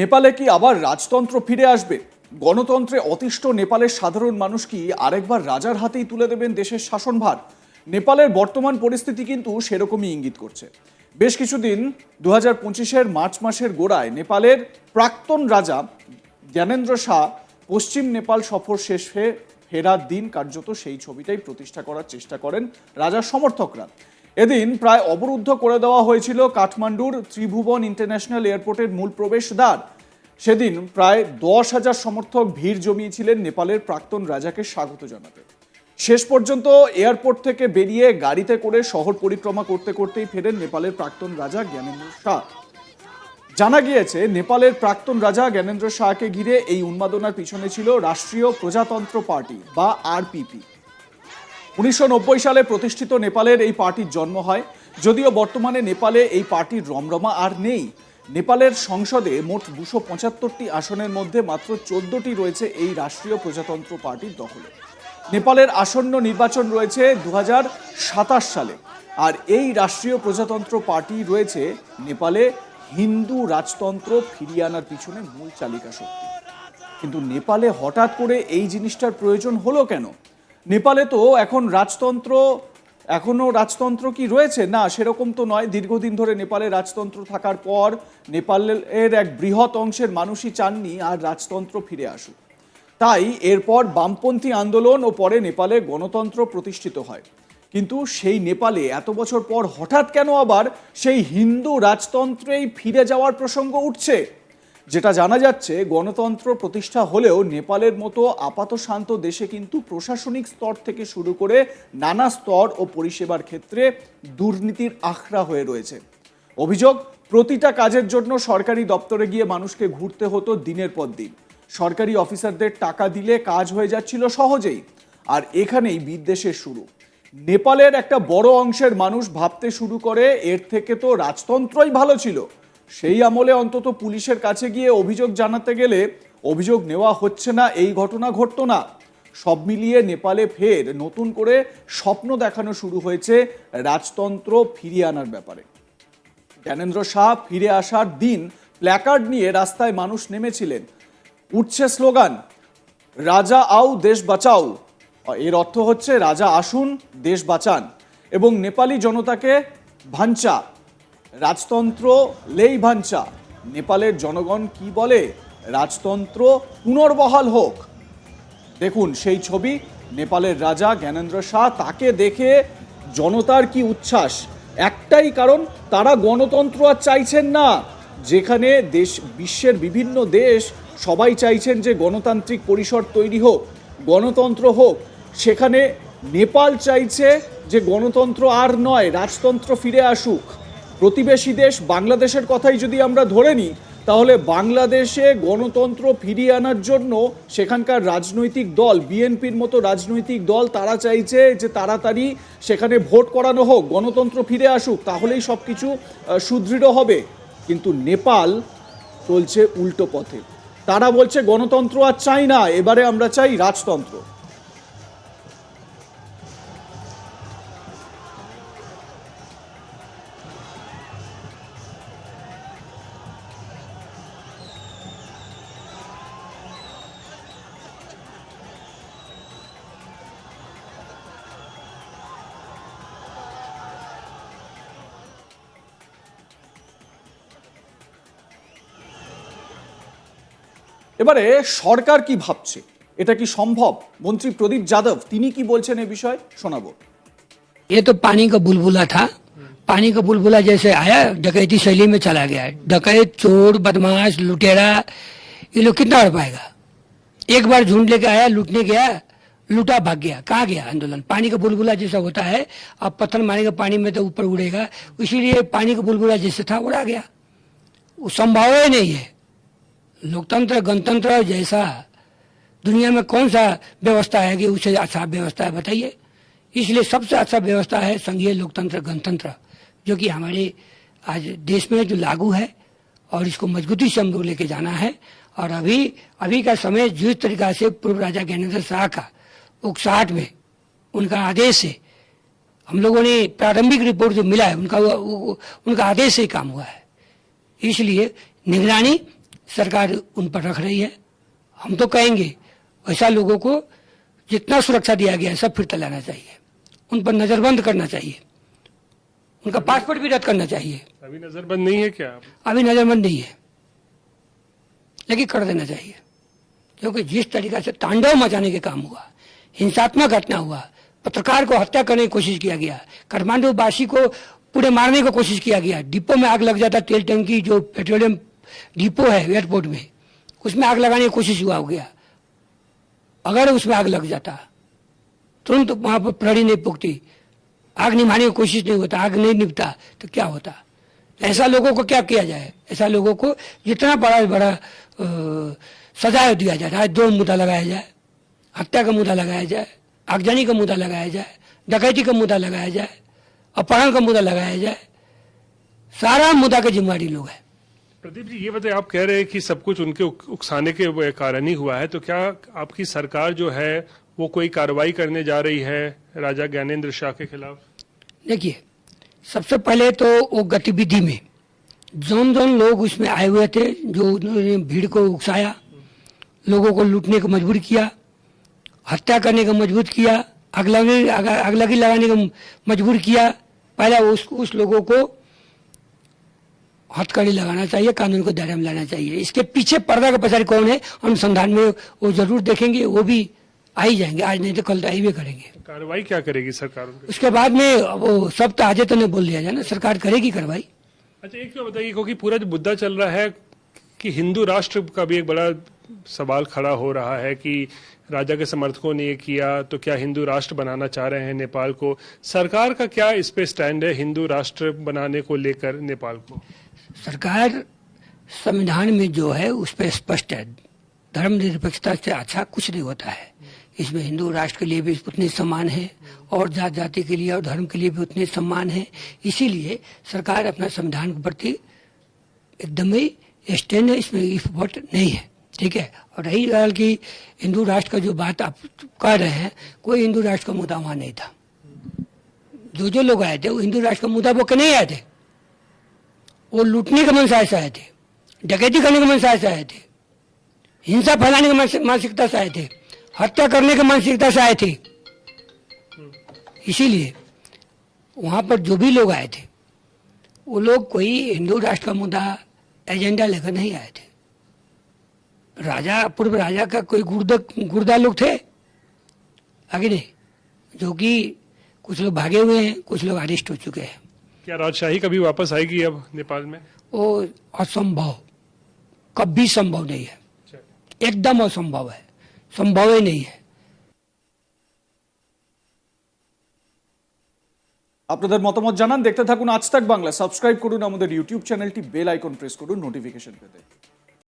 নেপালে কি আবার রাজতন্ত্র ফিরে আসবে গণতন্ত্রে অতিষ্ঠ নেপালের সাধারণ মানুষ কি আরেকবার রাজার হাতেই তুলে দেবেন দেশের শাসনভার নেপালের বর্তমান পরিস্থিতি কিন্তু সেরকমই ইঙ্গিত করছে বেশ কিছুদিন দু হাজার পঁচিশের মার্চ মাসের গোড়ায় নেপালের প্রাক্তন রাজা জ্ঞানেন্দ্র শাহ পশ্চিম নেপাল সফর শেষে ফেরার দিন কার্যত সেই ছবিটাই প্রতিষ্ঠা করার চেষ্টা করেন রাজার সমর্থকরা এদিন প্রায় অবরুদ্ধ করে দেওয়া হয়েছিল কাঠমান্ডুর ত্রিভুবন ইন্টারন্যাশনাল এয়ারপোর্টের মূল প্রবেশদ্বার সেদিন প্রায় দশ হাজার সমর্থক ভিড় জমিয়েছিলেন নেপালের প্রাক্তন রাজাকে স্বাগত জানাতে শেষ পর্যন্ত এয়ারপোর্ট থেকে বেরিয়ে গাড়িতে করে শহর পরিক্রমা করতে করতেই ফেরেন নেপালের প্রাক্তন রাজা জ্ঞানেন্দ্র শাহ জানা গিয়েছে নেপালের প্রাক্তন রাজা জ্ঞানেন্দ্র শাহকে ঘিরে এই উন্মাদনার পিছনে ছিল রাষ্ট্রীয় প্রজাতন্ত্র পার্টি বা আরপিপি উনিশশো সালে প্রতিষ্ঠিত নেপালের এই পার্টির জন্ম হয় যদিও বর্তমানে নেপালে এই পার্টির রমরমা আর নেই নেপালের সংসদে মোট দুশো পঁচাত্তরটি আসনের মধ্যে মাত্র চোদ্দটি রয়েছে এই রাষ্ট্রীয় প্রজাতন্ত্র পার্টির দখলে নেপালের আসন্ন নির্বাচন রয়েছে দু সালে আর এই রাষ্ট্রীয় প্রজাতন্ত্র পার্টি রয়েছে নেপালে হিন্দু রাজতন্ত্র ফিরিয়ে আনার পিছনে মূল চালিকা শক্তি কিন্তু নেপালে হঠাৎ করে এই জিনিসটার প্রয়োজন হলো কেন নেপালে তো এখন রাজতন্ত্র এখনও রাজতন্ত্র কি রয়েছে না সেরকম তো নয় দীর্ঘদিন ধরে নেপালে রাজতন্ত্র থাকার পর নেপালের এক বৃহৎ অংশের মানুষই চাননি আর রাজতন্ত্র ফিরে আসুক তাই এরপর বামপন্থী আন্দোলন ও পরে নেপালে গণতন্ত্র প্রতিষ্ঠিত হয় কিন্তু সেই নেপালে এত বছর পর হঠাৎ কেন আবার সেই হিন্দু রাজতন্ত্রেই ফিরে যাওয়ার প্রসঙ্গ উঠছে যেটা জানা যাচ্ছে গণতন্ত্র প্রতিষ্ঠা হলেও নেপালের মতো আপাত শান্ত দেশে কিন্তু প্রশাসনিক স্তর থেকে শুরু করে নানা স্তর ও পরিষেবার ক্ষেত্রে দুর্নীতির আখড়া হয়ে রয়েছে অভিযোগ প্রতিটা কাজের জন্য সরকারি দপ্তরে গিয়ে মানুষকে ঘুরতে হতো দিনের পর দিন সরকারি অফিসারদের টাকা দিলে কাজ হয়ে যাচ্ছিল সহজেই আর এখানেই বিদ্বেষের শুরু নেপালের একটা বড় অংশের মানুষ ভাবতে শুরু করে এর থেকে তো রাজতন্ত্রই ভালো ছিল সেই আমলে অন্তত পুলিশের কাছে গিয়ে অভিযোগ জানাতে গেলে অভিযোগ নেওয়া হচ্ছে না এই ঘটনা ঘটতো না সব মিলিয়ে নেপালে ফের নতুন করে স্বপ্ন দেখানো শুরু হয়েছে রাজতন্ত্র ফিরিয়ে আনার ব্যাপারে জ্ঞানেন্দ্র শাহ ফিরে আসার দিন প্ল্যাকার্ড নিয়ে রাস্তায় মানুষ নেমেছিলেন উঠছে স্লোগান রাজা আও দেশ বাঁচাও এর অর্থ হচ্ছে রাজা আসুন দেশ বাঁচান এবং নেপালি জনতাকে ভাঞ্চা রাজতন্ত্র লেই ভাঞ্চা নেপালের জনগণ কি বলে রাজতন্ত্র পুনর্বহাল হোক দেখুন সেই ছবি নেপালের রাজা জ্ঞানেন্দ্র শাহ তাকে দেখে জনতার কি উচ্ছ্বাস একটাই কারণ তারা গণতন্ত্র আর চাইছেন না যেখানে দেশ বিশ্বের বিভিন্ন দেশ সবাই চাইছেন যে গণতান্ত্রিক পরিসর তৈরি হোক গণতন্ত্র হোক সেখানে নেপাল চাইছে যে গণতন্ত্র আর নয় রাজতন্ত্র ফিরে আসুক প্রতিবেশী দেশ বাংলাদেশের কথাই যদি আমরা ধরে নিই তাহলে বাংলাদেশে গণতন্ত্র ফিরিয়ে আনার জন্য সেখানকার রাজনৈতিক দল বিএনপির মতো রাজনৈতিক দল তারা চাইছে যে তাড়াতাড়ি সেখানে ভোট করানো হোক গণতন্ত্র ফিরে আসুক তাহলেই সব কিছু সুদৃঢ় হবে কিন্তু নেপাল চলছে উল্টো পথে তারা বলছে গণতন্ত্র আর চাই না এবারে আমরা চাই রাজতন্ত্র এবারে সরকার কি ভাবছে এটা কি সম্ভব মন্ত্রী প্রদীপ যাদব তিনি কি বলছেন এই বিষয় শোনাবো ये तो पानी का बुलबुला था पानी का बुलबुला जैसे आया डकैती शैली में चला गया है डकैत चोर बदमाश लुटेरा ये लोग कितना अड़ पाएगा एक बार झुंड लेके आया लूटने गया लूटा भाग गया कहा गया आंदोलन पानी का बुलबुला जैसा होता है अब पत्थर मारेगा पानी में तो ऊपर उड़ेगा इसीलिए पानी का बुलबुला जैसे था उड़ा गया वो संभव ही नहीं है लोकतंत्र गणतंत्र जैसा दुनिया में कौन सा व्यवस्था है कि उससे अच्छा व्यवस्था है बताइए इसलिए सबसे अच्छा व्यवस्था है संघीय लोकतंत्र गणतंत्र जो कि हमारे आज देश में जो लागू है और इसको मजबूती से हम लोग लेके जाना है और अभी अभी का समय जिस तरीका से पूर्व राजा ज्ञानेन्द्र शाह का उकसाहट में उनका आदेश से हम लोगों ने प्रारंभिक रिपोर्ट जो मिला है उनका उनका आदेश से ही काम हुआ है इसलिए निगरानी सरकार उन पर रख रही है हम तो कहेंगे वैसा लोगों को जितना सुरक्षा दिया गया है सब फिर लाना चाहिए उन पर नजरबंद करना चाहिए उनका पासपोर्ट भी रद्द करना चाहिए अभी नजरबंद नहीं है क्या अभी नजरबंद नहीं है लेकिन कर देना चाहिए क्योंकि जिस तरीका से तांडव मचाने के काम हुआ हिंसात्मक घटना हुआ पत्रकार को हत्या करने की कोशिश किया गया कर्मांडो वासी को पूरे मारने की कोशिश किया गया डिपो में आग लग जाता तेल टंकी जो पेट्रोलियम डिपो है एयरपोर्ट में उसमें आग लगाने की कोशिश हुआ हो गया अगर उसमें आग लग जाता तुरंत वहां पर प्रहरी नहीं पुकती आग निभाने की कोशिश नहीं होता आग नहीं निपता तो क्या होता ऐसा लोगों को क्या किया जाए ऐसा लोगों को जितना बड़ा बड़ा सजा दिया जाए आज दो मुद्दा लगाया जाए हत्या का मुद्दा लगाया जाए आगजनी का मुद्दा लगाया जाए डकैती का मुद्दा लगाया जाए अपहरण का मुद्दा लगाया जाए सारा मुद्दा के जिम्मेदारी लोग हैं प्रदीप जी ये बताए आप कह रहे हैं कि सब कुछ उनके उकसाने के कारण ही हुआ है तो क्या आपकी सरकार जो है वो कोई कार्रवाई करने जा रही है राजा ज्ञानेन्द्र शाह के खिलाफ देखिए सबसे पहले तो वो गतिविधि में जोन जोन लोग उसमें आए हुए थे जो उन्होंने भीड़ को उकसाया लोगों को लूटने को मजबूर किया हत्या करने को मजबूर किया अगलगी अगलगी लगाने को मजबूर किया पहला उस उस लोगों को हथकड़ी लगाना चाहिए कानून को दायरे में लाना चाहिए इसके पीछे पर्दा का पचारी कौन है अनुसंधान में वो जरूर देखेंगे वो भी आ ही जाएंगे आज नहीं तो कल तो आई भी करेंगे कार्रवाई क्या करेगी सरकार उसके बाद में वो सब तो आज तो नहीं बोल दिया जाए ना सरकार करेगी कार्रवाई अच्छा एक बताइए क्योंकि पूरा जो मुद्दा चल रहा है कि हिंदू राष्ट्र का भी एक बड़ा सवाल खड़ा हो रहा है कि राजा के समर्थकों ने ये किया तो क्या हिंदू राष्ट्र बनाना चाह रहे हैं नेपाल को सरकार का क्या इस पे स्टैंड है हिंदू राष्ट्र बनाने को लेकर नेपाल को सरकार संविधान में जो है उस पर स्पष्ट है धर्म निरपेक्षता से अच्छा कुछ नहीं होता है इसमें हिंदू राष्ट्र के लिए भी उतने सम्मान है और जात जाति के लिए और धर्म के लिए भी उतने सम्मान है इसीलिए सरकार अपना संविधान के प्रति एकदम ही स्टैंड है इसमें वोट नहीं है ठीक है और रही गल की हिंदू राष्ट्र का जो बात आप कह रहे हैं कोई हिंदू राष्ट्र का मुद्दा वहां नहीं था जो जो लोग आए थे वो हिंदू राष्ट्र का मुद्दा वो के नहीं आए थे वो लूटने के मन से आए आए थे डकैती करने के मन से आए आए थे हिंसा फैलाने के मानसिकता से आए थे हत्या करने के मानसिकता से आए थे इसीलिए वहां पर जो भी लोग आए थे वो लोग कोई हिंदू राष्ट्र का मुद्दा एजेंडा लेकर नहीं आए थे राजा पूर्व राजा का कोई गुर्दा गुर्दा लोग थे आगे नहीं जो कि कुछ लोग भागे हुए हैं कुछ लोग अरेस्ट हो चुके हैं क्या राजशाही कभी वापस आएगी अब नेपाल में ओ असंभव कभी संभव नहीं है एकदम असंभव है संभव ही नहीं है আপনাদের মতামত জানাতে থাকুন देखते থাকুন আজ तक বাংলা সাবস্ক্রাইব করুন আমাদের ইউটিউব চ্যানেলটি বেল আইকন প্রেস করুন নোটিফিকেশন পেতে